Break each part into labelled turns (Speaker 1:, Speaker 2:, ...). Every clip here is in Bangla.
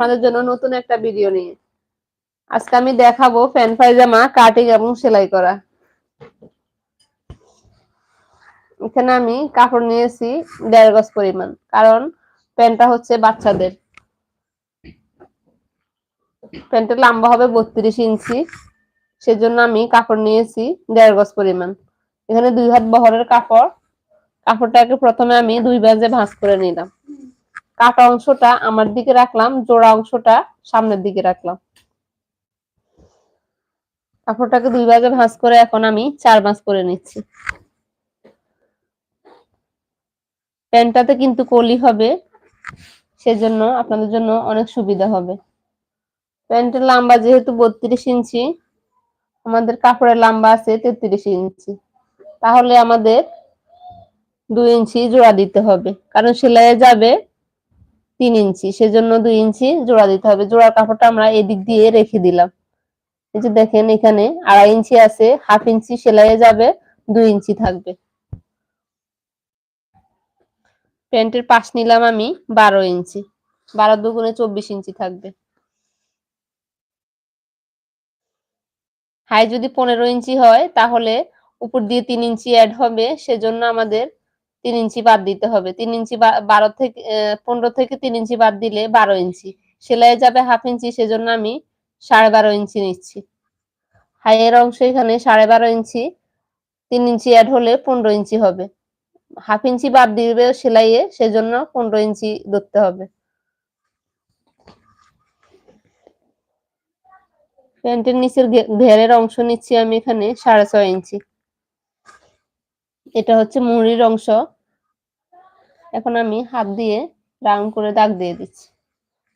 Speaker 1: আপনাদের জন্য নতুন একটা ভিডিও নিয়ে। আজকে আমি দেখাবো প্যান্ট পায়জামা কাটিং এবং সেলাই করা। এখানে আমি কাপড় নিয়েছি দেড় গজ পরিমাণ, কারণ প্যান্টটা হচ্ছে বাচ্চাদের। প্যান্টের লম্বা হবে বত্রিশ ইঞ্চি, সেজন্য আমি কাপড় নিয়েছি দেড় গজ পরিমাণ। এখানে দুই হাত বহরের কাপড়, কাপড়টাকে প্রথমে আমি দুই বাজে ভাঁজ করে নিলাম। কাটা অংশটা আমার দিকে রাখলাম, জোড়া অংশটা সামনের দিকে রাখলাম। কাপড়টাকে দুই ভাগে ভাঁজ করে এখন আমি চার ভাঁজ করে নিচ্ছি। প্যান্টটাতে কিন্তু কলি হবে, সেজন্য আপনাদের জন্য অনেক সুবিধা হবে। প্যান্টের লম্বা যেহেতু বত্রিশ ইঞ্চি, আমাদের কাপড়ের লম্বা আছে তেত্রিশ ইঞ্চি। তাহলে আমাদের দুই ইঞ্চি জোড়া দিতে হবে, কারণ সেলাইয়ে যাবে তিন ইঞ্চি, সেজন্য দুই ইঞ্চি জোড়া দিতে হবে। জোড়ার কাপড়টা আমরা এদিক দিয়ে রেখে দিলাম। এই যে দেখেন এখানে আড়াই ইঞ্চি আছে, হাফ ইঞ্চি সেলাইয়ে যাবে, দুই ইঞ্চি থাকবে। প্যান্টের পাশ নিলাম আমি বারো ইঞ্চি। বারো দুগুণে চব্বিশ ইঞ্চি থাকবে। হাই যদি পনেরো ইঞ্চি হয়, তাহলে উপর দিয়ে তিন ইঞ্চি অ্যাড হবে, সেজন্য আমাদের তিন ইঞ্চি বাদ দিতে হবে। তিন ইঞ্চি বারো থেকে পনেরো থেকে তিন ইঞ্চি বাদ দিলে বারো ইঞ্চি। সেলাই যাবে হাফ ইঞ্চি, সেজন্য আমি সাড়ে বারো ইঞ্চি নিচ্ছি। হাইয়ের অংশ এখানে সাড়ে বারো ইঞ্চি, তিন ইঞ্চি অ্যাড হলে পনেরো ইঞ্চি হবে। হাফ ইঞ্চি বাদ দিবে সেলাইয়ে, সেজন্য পনেরো ইঞ্চি ধরতে হবে। প্যান্টের নিচের ঘেরের অংশ নিচ্ছি আমি এখানে সাড়ে ছয় ইঞ্চি। এটা হচ্ছে মুড়ির অংশ। এখন আমি হাত দিয়ে রাউন্ড করে দাগ দিয়ে দিচ্ছি।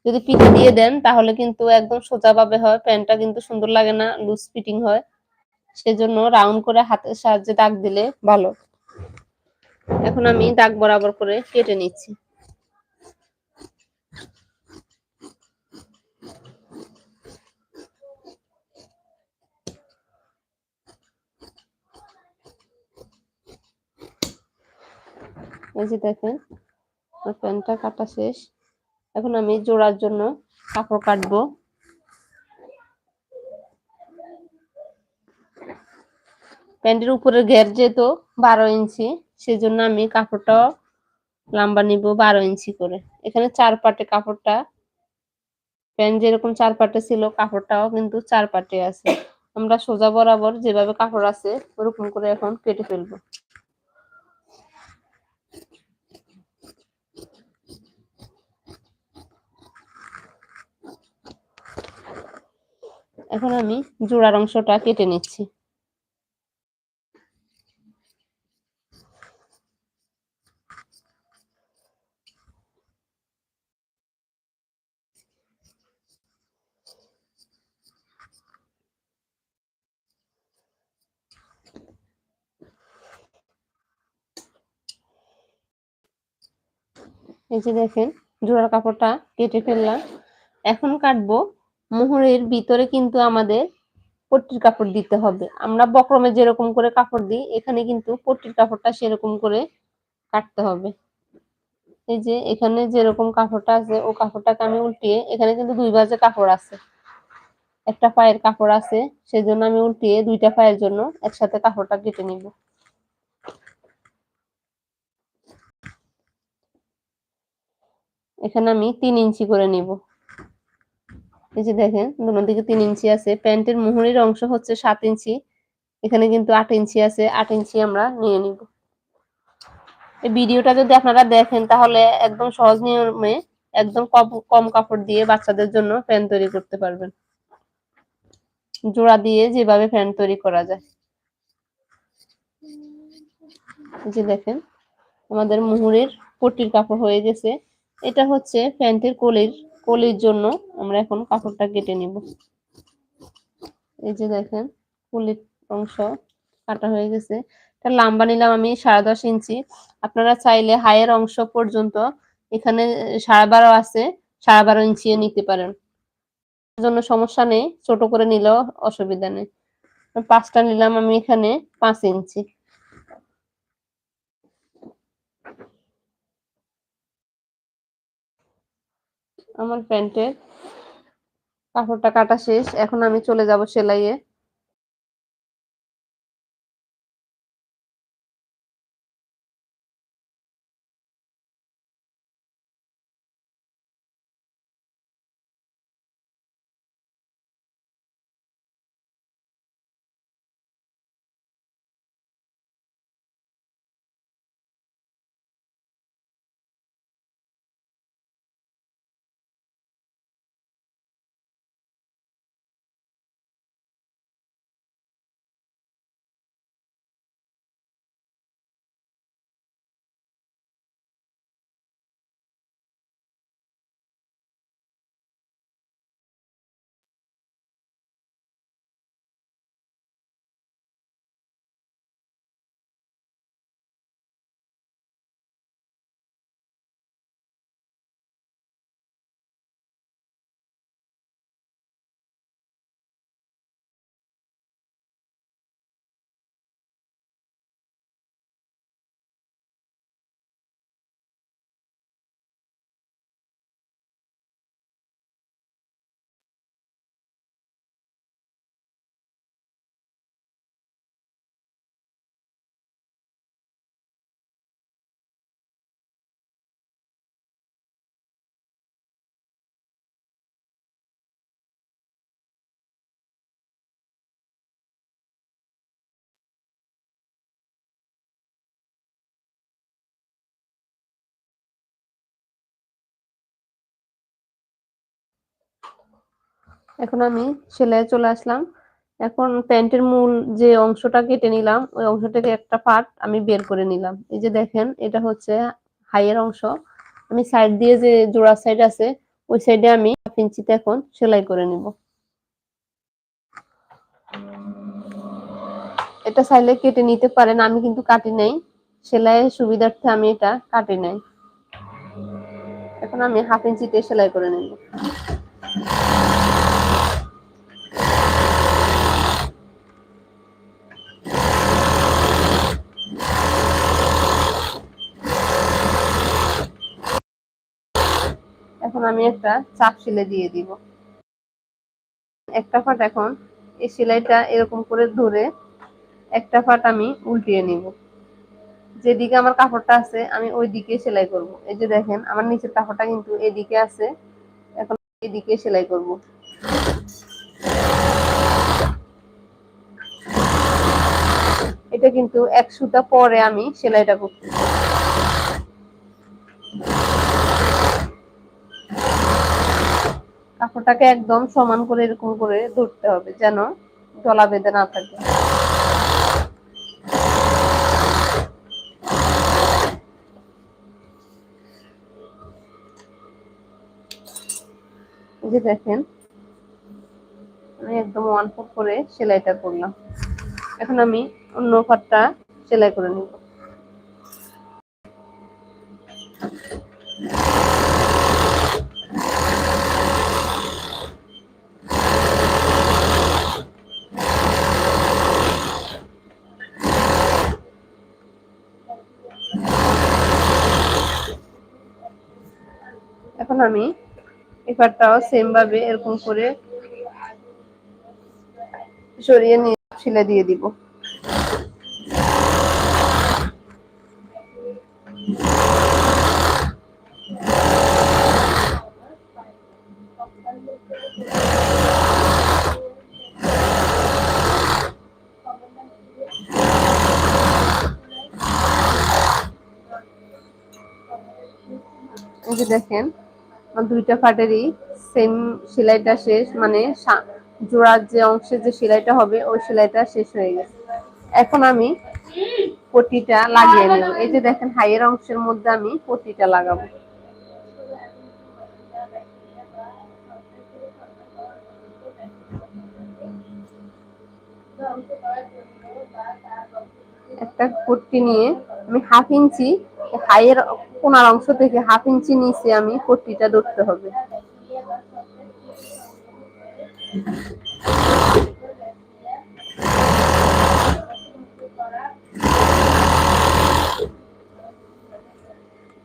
Speaker 1: যদি পিঠে দিয়ে দেন, তাহলে কিন্তু একদম সোজা ভাবে হয়। প্যান্টটা কিন্তু সুন্দর লাগে না লুজ ফিটিং হয়। সেজন্য রাউন্ড করে হাতের সাহায্যে দাগ দিলে ভালো। এখন আমি দাগ বরাবর করে কেটে নিচ্ছি। এই যে দেখেন, আমার প্যান্টটা কাটা শেষ। এখন আমি জোড়ার জন্য কাপড় কাটবো। প্যান্টের উপরে ঘের যেহেতু বারো ইঞ্চি, সেজন্য আমি কাপড়টা লম্বা নিব বারো ইঞ্চি করে। এখানে চার পাটে কাপড়টা, প্যান্ট যেরকম চার পাটে ছিল, কাপড়টাও কিন্তু চার পাটে আছে। আমরা সোজা বরাবর যেভাবে কাপড় আছে, ওরকম করে এখন কেটে ফেলব। এখন আমি জোড়ার অংশটা কেটে নিচ্ছি। এই যে দেখেন, জোড়ার কাপড়টা কেটে ফেললাম। এখন কাটবো মোহরের ভিতরে কিন্তু আমাদের পট্টির কাপড় দিতে হবে। আমরা বক্রমে যেরকম করে কাপড় দিই, এখানে কিন্তু পট্টির কাপড়টা সেরকম করে কাটতে হবে। এই যে এখানে যেরকম কাপড়টা আছে, ও কাপড়টাকে আমি উল্টিয়ে, এখানে কিন্তু দুই বাজে কাপড় আছে। একটা পায়ের কাপড় আছে, সেজন্য আমি উল্টিয়ে দুইটা পায়ের জন্য একসাথে কাপড়টা কেটে নিব। এখানে আমি তিন ইঞ্চি করে নিব। এই যে দেখেন দুনো দিকে তিন ইঞ্চি আছে। প্যান্টের মুহুরির অংশ হচ্ছে সাত ইঞ্চি। এখানে কিন্তু আট ইঞ্চি আছে। আট ইঞ্চি আমরা নিয়ে নিব। এই ভিডিওটা যদি আপনারা দেখেন, তাহলে একদম সহজ নিয়মে একদম কম কাপড় দিয়ে বাচ্চাদের জন্য প্যান্ট তৈরি করতে পারবেন। জোড়া দিয়ে যেভাবে প্যান্ট তৈরি করা যায়। যে দেখেন, আমাদের মুহুরের পট্টির কাপড় হয়ে গেছে। এটা হচ্ছে প্যান্টের কোলের কলির জন্য আমরা এখন কাপড়টা কেটে নিব। এই যে দেখেন, কলির অংশ কাটা হয়ে গেছে। এটা লম্বা নিলাম আমি সাড়ে দশ ইঞ্চি। আপনারা চাইলে হাইয়ের অংশ পর্যন্ত এখানে সাড়ে বারো আছে, সাড়ে বারো ইঞ্চি নিতে পারেন। জন্য সমস্যা নেই, ছোট করে নিলেও অসুবিধা নেই। পাঁচটা নিলাম আমি এখানে, পাঁচ ইঞ্চি। আমার প্যান্টের। কাপড়টা কাটা শেষ। এখন আমি চলে যাব সেলাইয়ে। এখন আমি সেলাই চলে আসলাম। এখন প্যান্টের মূল যে অংশটা কেটে নিলাম, ওই অংশ থেকে একটা পার্ট আমি বের করে নিলাম। এই যে দেখেন, এটা হচ্ছে হাইয়ের অংশ। আমি সাইড দিয়ে যে জোড়া সাইড আছে, ওই সাইডে আমি হাফ ইঞ্চিতে এখন সেলাই করে নিব। এটা চাইলে কেটে নিতে পারেন, আমি কিন্তু কাটি নাই। সেলাইয়ের সুবিধার্থে আমি এটা কাটি নাই। এখন আমি হাফ ইঞ্চিতে সেলাই করে নিব। এখন আমি একটা চাপ সেলাই দিয়ে দিব। একটা ফাট এখন এই সেলাইটা এরকম করে ধরে একটা ফাট আমি উল্টিয়ে নিব। যেদিকে আমার কাপড়টা আছে, আমি ওই দিকে সেলাই করব। এই যে দেখেন, আমার নিচের কাপড়টা কিন্তু এদিকে আছে, এখন এদিকে সেলাই করব। এটা কিন্তু এক সুতা পরে আমি সেলাইটা করছি কাপড়টাকে একদম সমান করে এরকম করে ধরতে হবে যেন গলা বেঁধে না থাকে। যে দেখেন, আমি একদম ওয়ান ফোর করে সেলাইটা করলাম। এখন আমি অন্য পাটটা সেলাই করে নিব। এখন আমি এপারটাও সেম ভাবে এরকম করে সরিয়ে নিয়ে ছিলে দিয়ে দিব। দেখেন দুইটা ফাটেরই সেম সেলাইটা শেষ মানে জোড়ার যে অংশে যে সেলাইটা হবে, ওই সেলাইটা শেষ হয়ে গেছে। এখন আমি পটিটা লাগিয়ে নেব। এই যে দেখেন, হাইয়ের অংশের মধ্যে আমি পটিটা লাগাবো। একটা পট্টি নিয়ে আমি হাফ ইঞ্চি হাইয়ের কোনার অংশ থেকে হাফ ইঞ্চি নিচে আমি পট্টিটা ধরতে হবে।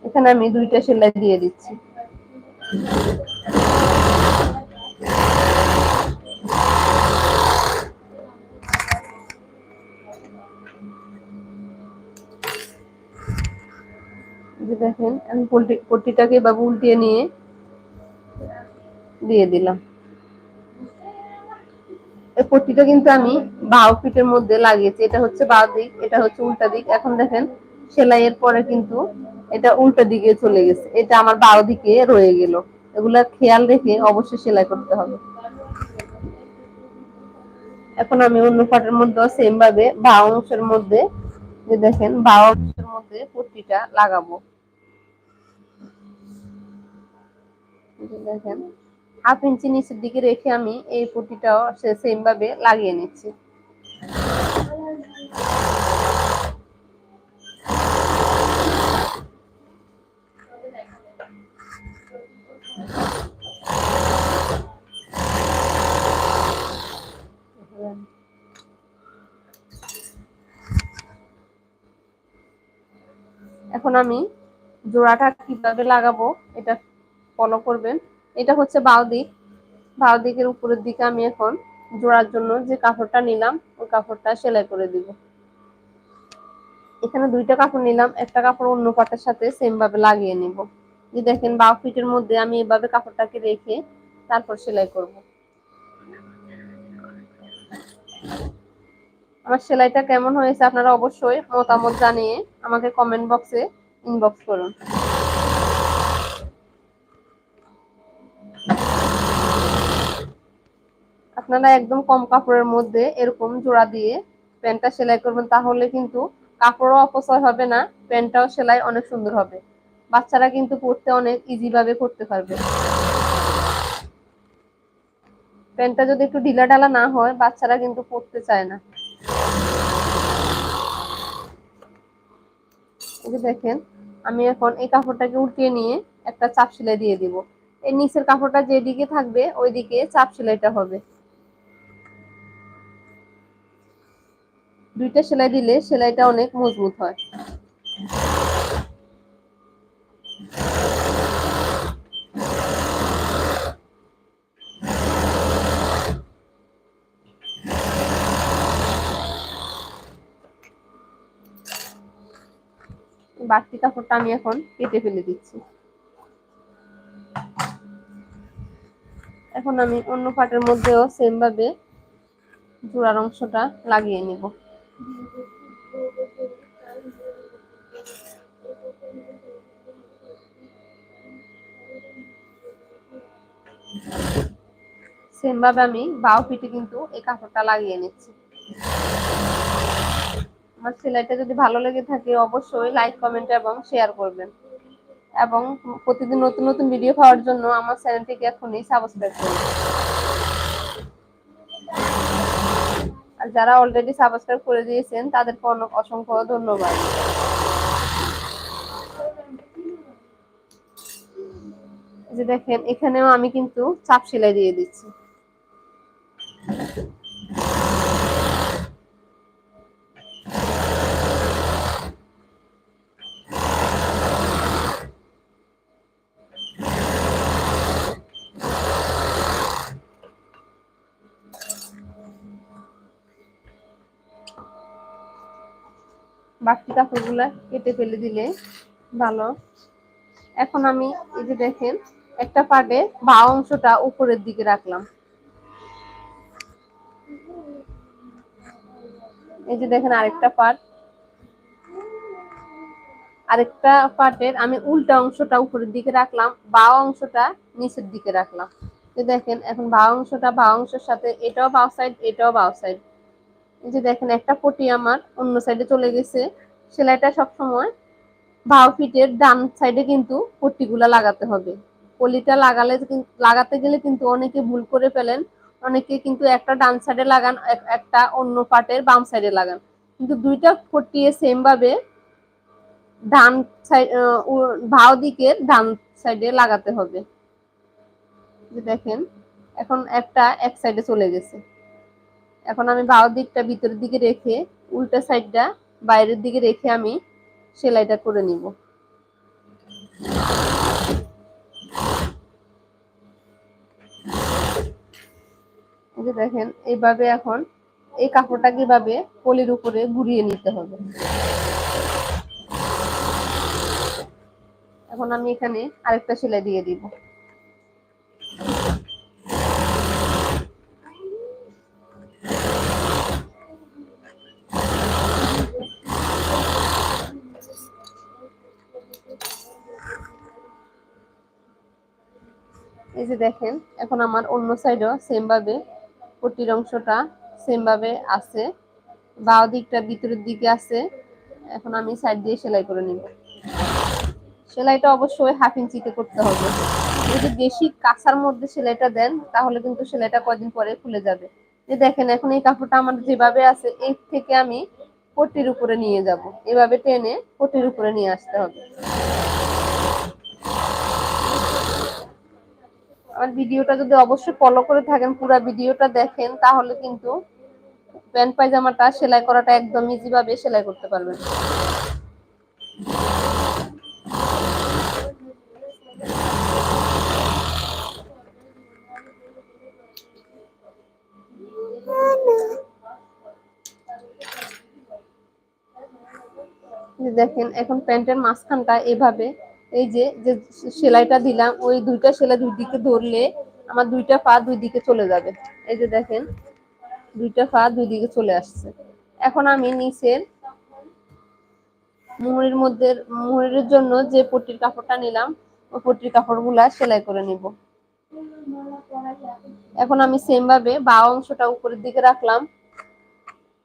Speaker 1: এখানে আমি দুইটা সেলাই দিয়ে দিচ্ছি। যে দেখেন, আমি পল্টি পট্টিটাকে এভাবে উল্টিয়ে নিয়ে দিয়ে দিলাম। এই পট্টিটা কিন্তু আমি বাউ পিঠের মধ্যে লাগিয়েছি। এটা হচ্ছে বাউ দিক, এটা হচ্ছে উল্টা দিক। এখন দেখেন, সেলাইয়ের পরে কিন্তু এটা উল্টা দিকে চলে গেছে। এটা আমার বাউ দিকে রয়ে গেল। এগুলা খেয়াল রেখে অবশ্যই সেলাই করতে হবে। এখন আমি অন্য পাটের মধ্যে সেম ভাবে বাউ অংশের মধ্যে যে দেখেন বাউ অংশের মধ্যে পট্টিটা লাগাবো। দেখেন হাফ ইঞ্চি নিচের দিকে রেখে আমি এই পুটিটাও সেম ভাবে লাগিয়ে নিচ্ছি। এখন আমি জোড়াটা কীভাবে লাগাবো, এটা ফলো করবেন। এটা হচ্ছে বাউ দিক বাউ দিকের উপরের দিকে আমি এখন জোড়ার জন্য যে কাপড়টা নিলাম, ওই কাপড়টা সেলাই করে দিব। এখানে দুইটা কাপড় নিলাম, একটা কাপড় অন্য পাটের সাথে সেম ভাবে লাগিয়ে নিব। যে দেখেন বাউ ফিটের মধ্যে আমি এভাবে কাপড়টাকে রেখে তারপর সেলাই করব। আমার সেলাইটা কেমন হয়েছে আপনারা অবশ্যই মতামত জানিয়ে আমাকে কমেন্ট বক্সে ইনবক্স করুন। আপনারা একদম কম কাপড়ের মধ্যে এরকম জোড়া দিয়ে প্যান্টটা সেলাই করবেন, তাহলে কিন্তু কাপড়ও অপচয় হবে না, প্যান্টটাও সেলাই অনেক সুন্দর হবে। বাচ্চারা কিন্তু পড়তে অনেক ইজি ভাবে করতে পারবে। প্যান্টটা যদি একটু ঢিলা ঢালা না হয়, বাচ্চারা কিন্তু পড়তে চায় না। দেখেন, আমি এখন এই কাপড়টাকে উল্টিয়ে নিয়ে একটা চাপ সেলাই দিয়ে দিব। এর নিচের কাপড়টা যেদিকে থাকবে, ওইদিকে চাপ সেলাইটা হবে। দুইটা সেলাই দিলে সেলাইটা অনেক মজবুত হয়। বাড়তি কাপড়টা আমি এখন কেটে ফেলে দিচ্ছি। এখন আমি অন্য পাটের মধ্যেও সেম ভাবে জোড়ার অংশটা লাগিয়ে নিব। সেম ভাবে আমি বাউ পিঠে কিন্তু এই কাপড়টা লাগিয়ে নিচ্ছি। আমার সেলাইটা যদি ভালো লেগে থাকে অবশ্যই লাইক, কমেন্ট এবং শেয়ার করবেন। এবং প্রতিদিন নতুন নতুন ভিডিও পাওয়ার জন্য আমার চ্যানেলটিকে এখনই সাবস্ক্রাইব করুন। আর যারা অলরেডি সাবস্ক্রাইব করে দিয়েছেন তাদেরকে অনেক অসংখ্য ধন্যবাদ। যে দেখেন, এখানেও আমি কিন্তু চাপ সেলাই দিয়ে দিচ্ছি। বাকি কাপড়গুলো কেটে ফেলে দিলে ভালো। এখন আমি এই যে দেখেন, একটা পাটে বা অংশটা উপরের দিকে রাখলাম। এই যে দেখেন আরেকটা পাট। আরেকটা পাটের আমি উল্টা অংশটা উপরের দিকে রাখলাম, বা অংশটা নিচের দিকে রাখলাম। দেখেন, এখন বা অংশটা বা অংশের সাথে এটাও বাউ সাইড, এটাও বাউ সাইড। এই যে দেখেন, একটা পটি আমার অন্য সাইডে চলে গেছে। সেলাইটা সবসময় বাউ ফিটের ডান সাইডে কিন্তু পট্টিগুলা লাগাতে হবে। পলিটা লাগালে লাগাতে গেলে কিন্তু অনেকে ভুল করে ফেলেন। অনেকে কিন্তু একটা ডান সাইডে লাগান একটা অন্য পার্টের বাম সাইডে লাগান। কিন্তু দুইটা পট্টিয়ে সেম ভাবে ডান সাইড ভাও দিকের ডান সাইডে লাগাতে হবে। দেখেন, এখন একটা এক সাইডে চলে গেছে। এখন আমি বাউ দিকটা ভিতরের দিকে রেখে, উল্টা সাইডটা বাইরের দিকে রেখে আমি সেলাইটা করে নিব। যে দেখেন, এইভাবে এখন এই কাপড়টা কীভাবে পলির উপরে ঘুরিয়ে নিতে হবে। এখন আমি এখানে আরেকটা সেলাই দিয়ে দিব। যে দেখেন, এখন আমার অন্য সাইডও সেম ভাবে পট্টির অংশটা সেমভাবে আছে। বাও দিকটা ভিতরের দিকে আছে। এখন আমি সাইড দিয়ে সেলাই করে নিব। সেলাইটা অবশ্যই হাফ ইঞ্চিতে করতে হবে। যদি বেশি কাঁচার মধ্যে সেলাইটা দেন, তাহলে কিন্তু সেলাইটা কয়দিন পরে খুলে যাবে। যে দেখেন, এখন এই কাপড়টা আমার যেভাবে আছে, এর থেকে আমি পট্টির উপরে নিয়ে যাব। এভাবে টেনে পট্টির উপরে নিয়ে আসতে হবে। আমার ভিডিওটা যদি অবশ্যই ফলো করে থাকেন, পুরো ভিডিওটা দেখেন, তাহলে কিন্তু প্যান্ট পায়জামাটা সেলাই করাটা একদম ইজি ভাবে সেলাই করতে পারবেন। দেখেন, এখন প্যান্টের মাঝখানটা এভাবে এই যে যে সেলাইটা দিলাম, ওই দুইটা সেলাই দুই দিকে ধরলে আমার দুইটা পা দুই দিকে চলে যাবে। এই যে দেখেন, দুইটা পা দুই দিকে চলে আসছে। এখন আমি নিচের মুহুরির মধ্যে, মুহুরির জন্য যে পট্টির কাপড়টা নিলাম, ওই পট্টির কাপড়গুলা সেলাই করে নিব। এখন আমি সেম ভাবে বা অংশটা উপরের দিকে রাখলাম,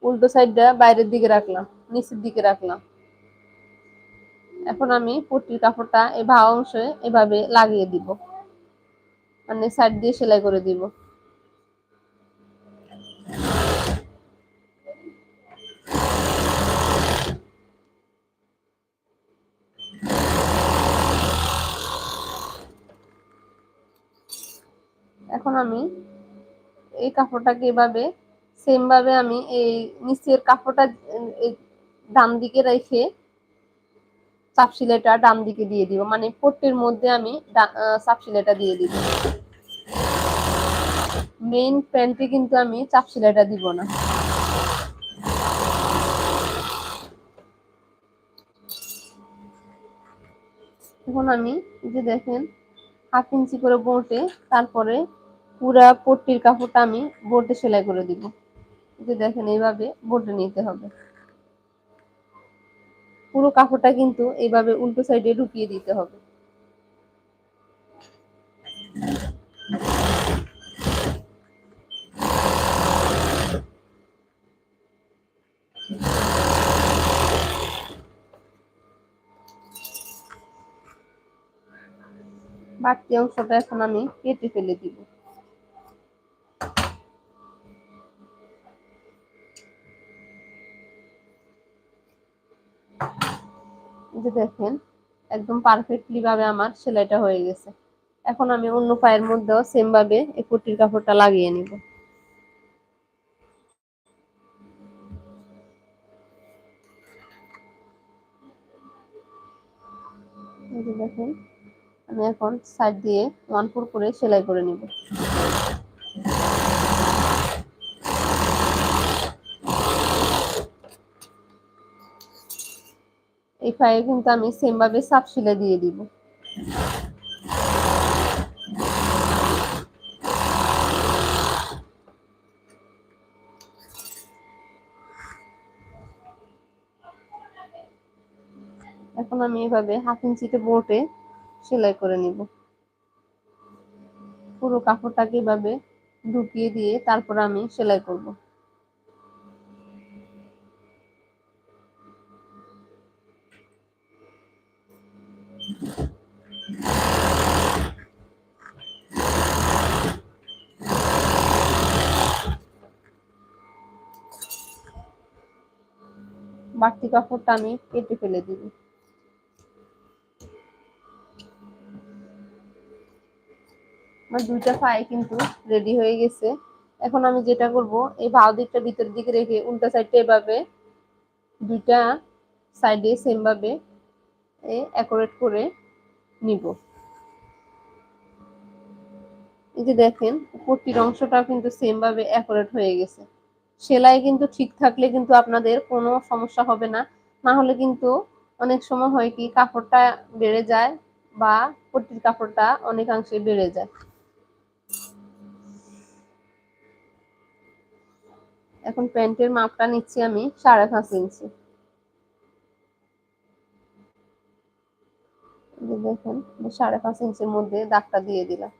Speaker 1: উল্টো সাইডটা বাইরের দিকে রাখলাম, নিচের দিকে রাখলাম। এখন আমি পট্টির কাপড়টা এই ভা অংশে এভাবে লাগিয়ে দিব। মানে সাইড দিয়ে সেলাই করে দিব। এখন আমি এই কাপড়টাকে এভাবে সেম ভাবে আমি এই নিচের কাপড়টা ডান দিকে রেখে সিলাইটা ডান দিকে দিয়ে দিব। মানে পট্টির মধ্যে আমি সিলাইটা দিয়ে দিব। মেইন প্যান্টে কিন্তু আমি চাপ দিব না। এখন আমি যে দেখেন, হাফ ইঞ্চি করে বোটে, তারপরে পুরা পট্টির কাপড়টা আমি বোটে সেলাই করে দিব। যে দেখেন, এইভাবে বোটে নিতে হবে। পুরো কাপড়টা কিন্তু এইভাবে উল্টো সাইডে ঢুকিয়ে দিতে হবে। বাড়তি অংশটা এখন আমি কেটে ফেলে দিব। যে দেখেন, একদম পারফেক্টলি ভাবে আমার সেলাইটা হয়ে গেছে। এখন আমি অন্য পায়ের মধ্যেও সেম ভাবে এই কুটির কাপড়টা লাগিয়ে নিব। দেখেন, আমি এখন সাইড দিয়ে ওয়ান ফোর করে সেলাই করে নিব। এই পায়ে কিন্তু আমি সেম ভাবে সিলে দিয়ে দিব। এখন আমি এভাবে হাফ ইঞ্চিতে বোটে সেলাই করে নিব। পুরো কাপড়টাকে এভাবে ঢুকিয়ে দিয়ে তারপর আমি সেলাই করব। বাড়তি কাপড়টা আমি কেটে ফেলে দিব। আমার দুইটা ফাই কিন্তু রেডি হয়ে গেছে। এখন আমি যেটা করব, এই ভাও দিকটা ভিতর দিকে রেখে উল্টা সাইডটা এভাবে দুইটা সাইডে সেমভাবে অ্যাকোরেট করে নিব। এই যে দেখেন, উপরটির অংশটা কিন্তু সেমভাবে অ্যাকোরেট হয়ে গেছে। সেলাই কিন্তু ঠিক থাকলে কিন্তু আপনাদের কোনো সমস্যা হবে না। না হলে কিন্তু অনেক সময় হয় কি, কাপড়টা বেড়ে যায় বা পট্টির কাপড়টা অনেকাংশে বেড়ে যায়। এখন প্যান্টের মাপটা নিচ্ছি আমি সাড়ে পাঁচ ইঞ্চি। দেখুন, সাড়ে পাঁচ ইঞ্চির মধ্যে দাগটা দিয়ে দিলাম।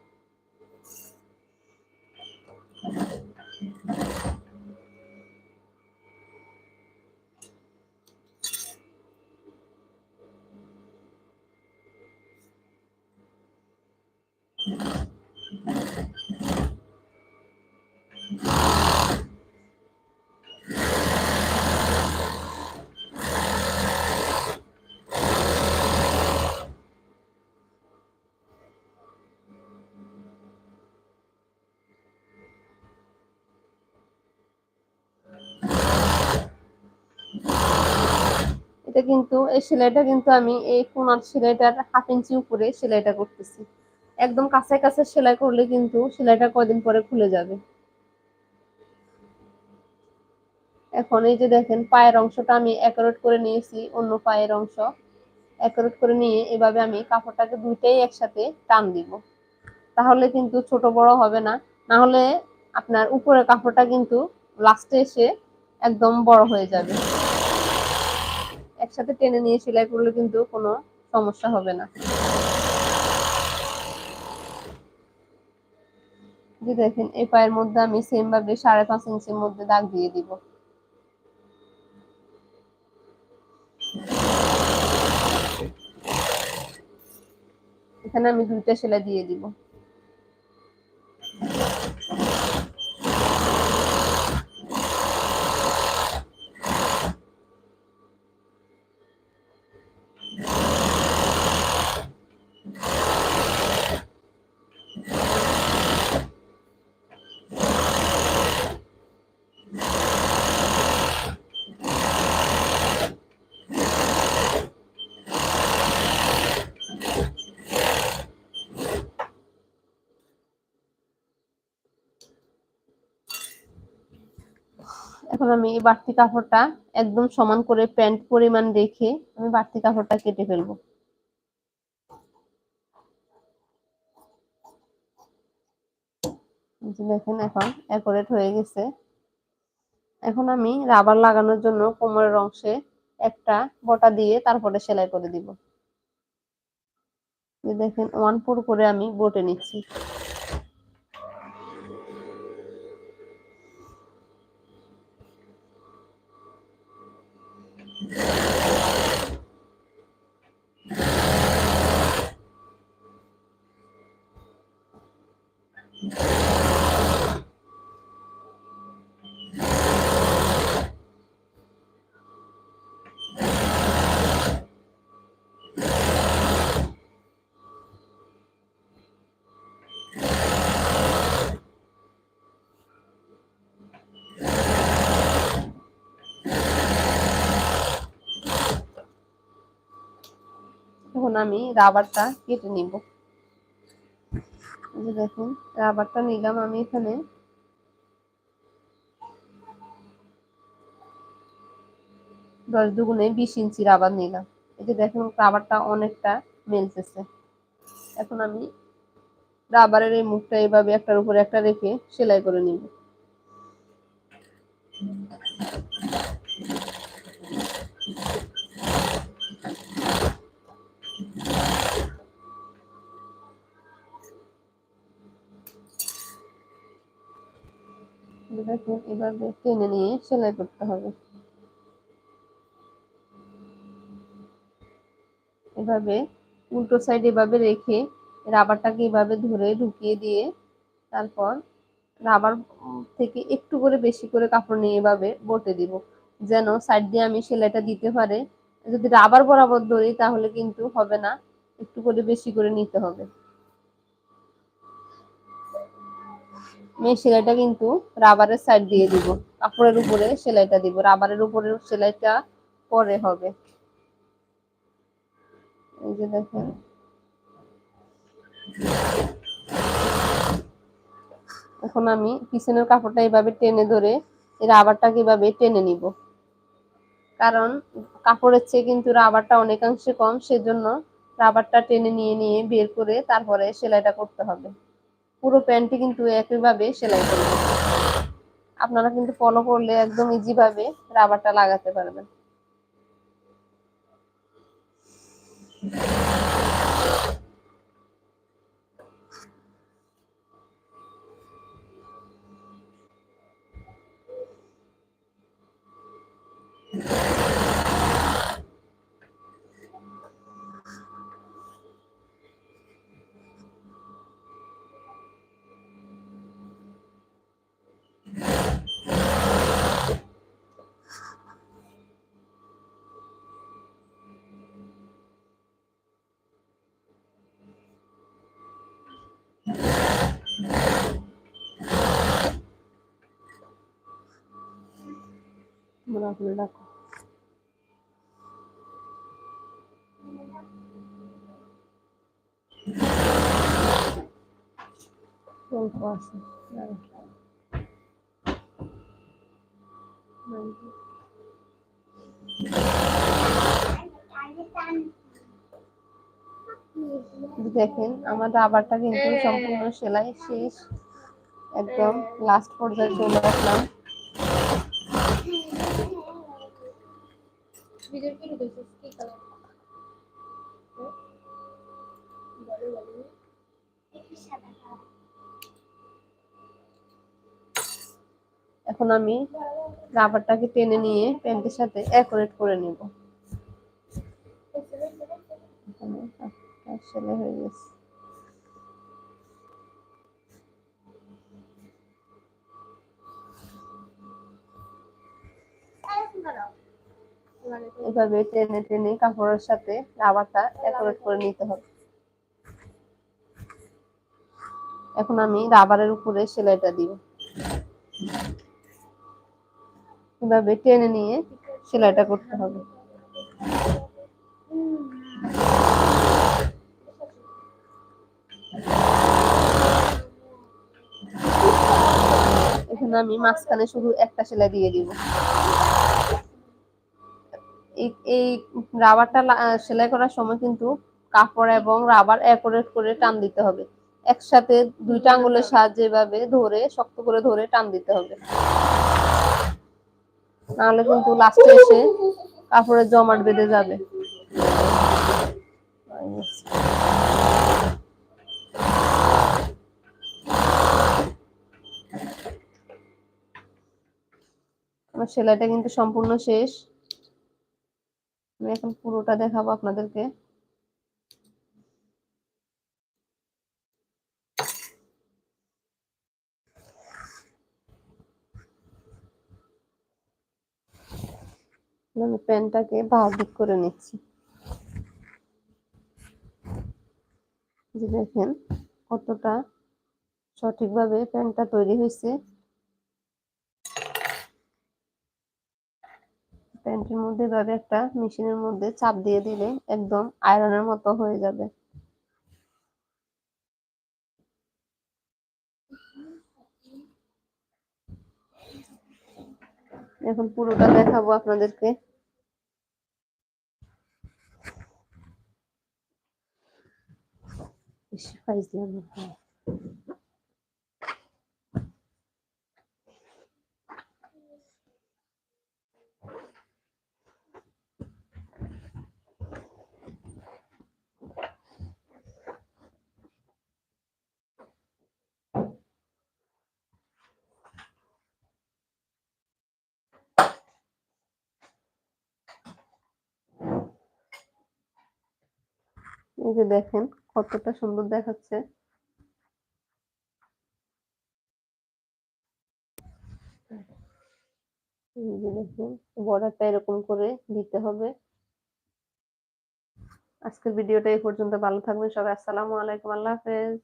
Speaker 1: এটা কিন্তু, এই সেলাইটা কিন্তু আমি এই কোনার সেলাইটার হাফ ইঞ্চি উপরে সেলাইটা করতেছি। একদম কাছে কাছে সেলাই করলে কিন্তু সেলাইটা কয়দিন পরে খুলে যাবে। এখন এই যে দেখেন, পায়ের অংশটা আমি একরোট করে নিয়েছি, অন্য পায়ের অংশ একরোট করে নিয়ে এভাবে আমি কাপড়টাকে দুইটাই একসাথে টান দিব। তাহলে কিন্তু ছোট বড় হবে না না হলে আপনার উপরের কাপড়টা কিন্তু লাস্টে এসে একদম বড় হয়ে যাবে। একসাথে টেনে নিয়ে সেলাই করলে কিন্তু কোনো সমস্যা হবে না। যে দেখেন, এই পায়ের মধ্যে আমি সেম ভাবে সাড়ে পাঁচ ইঞ্চির মধ্যে দাগ দিয়ে দিব। এখানে আমি দুইটা সেলাই দিয়ে দিব। এখন আমি এই বাড়তি কাপড়টা একদম সমান করে প্যান্ট পরিমাণ রেখে আমি বাড়তি কাপড়টা কেটে ফেলব। দেখেন এখন অ্যাকোরেট হয়ে গেছে। এখন আমি রাবার লাগানোর জন্য কোমরের অংশে একটা বটা দিয়ে তারপরে সেলাই করে দিব। দেখেন ওয়ান ফোর করে আমি বটে নিচ্ছি। Yeah. এখন আমি রাবারটা কেটে নিব। দেখুন, রাবারটা নিলাম আমি এখানে। দশ দুগুণে বিশ ইঞ্চি রাবার নিলাম। এই যে দেখুন, রাবারটা অনেকটা মেলতেছে। এখন আমি রাবারের এই মুখটা এইভাবে একটার উপরে একটা রেখে সেলাই করে নিব। দেখুন এভাবে টেনে নিয়ে সেলাই করতে হবে। এভাবে উল্টো সাইড এভাবে রেখে রাবারটাকে এভাবে ধরে ঢুকিয়ে দিয়ে তারপর রাবার থেকে একটু করে বেশি করে কাপড় নিয়ে এভাবে বটে দিব, যেন সাইড দিয়ে আমি সেলাইটা দিতে পারে। যদি রাবার বরাবর ধরি তাহলে কিন্তু হবে না, একটু করে বেশি করে নিতে হবে। মেয়ে সেলাইটা কিন্তু রাবারের সাইড দিয়ে দিব। কাপড়ের উপরে সেলাইটা দিব। রাবারের উপরে সেলাইটা পরে হবে। এই যে দেখেন। এখন আমি পিছনের কাপড়টা এইভাবে টেনে ধরে এই রাবারটাকে এভাবে টেনে নিব। কারণ কাপড়ের চেয়ে কিন্তু রাবারটা অনেকাংশে কম, সেজন্য রাবারটা টেনে নিয়ে নিয়ে বের করে তারপরে সেলাইটা করতে হবে। পুরো প্যান্টটি কিন্তু একইভাবে সেলাই করবে আপনারা কিন্তু ফলো করলে একদম ইজি ভাবে রাবারটা লাগাতে পারবেন। তোমরা খুলে রাখো। অল্প আছে। দেখেন আমার রাবারটা কিন্তু সম্পূর্ণ সেলাই শেষ। একদম লাস্ট পর্যায়ে চলে আসলাম। এখন আমি রাবারটাকে টেনে নিয়ে প্যান্টের সাথে অ্যাকোরেট করে নিব। সেলাই হয়ে গেছে। এভাবে টেনে টেনে কাপড়ের সাথে রাবারটা অ্যাকোরেট করে নিতে হবে। এখন আমি রাবারের উপরে সেলাইটা দিব। এভাবে টেনে নিয়ে সেলাইটা করতে হবে। এখানে আমি মাঝখানে শুধু একটা সেলাই দিয়ে দিব। এই রাবারটা সেলাই করার সময় কিন্তু কাপড় এবং রাবার অ্যাকোরেট করে টান দিতে হবে। একসাথে দুইটা আঙ্গুলের সাহায্যে এভাবে ধরে, শক্ত করে ধরে টান দিতে হবে। নাহলে কিন্তু লাস্টে এসে কাপড়ের জমাট বেঁধে যাবে। আমার সেলাইটা কিন্তু সম্পূর্ণ শেষ। আমি এখন পুরোটা দেখাবো আপনাদেরকে। আমি প্যানটাকে দিক করে নিচ্ছি। যে দেখেন কতটা সঠিকভাবে প্যানটা তৈরি হয়েছে। প্যান্টের মধ্যে এভাবে একটা মেশিনের মধ্যে চাপ দিয়ে দিলে একদম আয়রনের মতো হয়ে যাবে। এখন পুরোটা দেখাবো আপনাদেরকে। যে দেখেন, কতটা সুন্দর দেখাচ্ছে। দেখুন, বর্ডারটা এরকম করে দিতে হবে। আজকের ভিডিওটা এই পর্যন্ত, ভালো থাকবেন সবাই। আসসালামু আলাইকুম, আল্লাহ হাফেজ।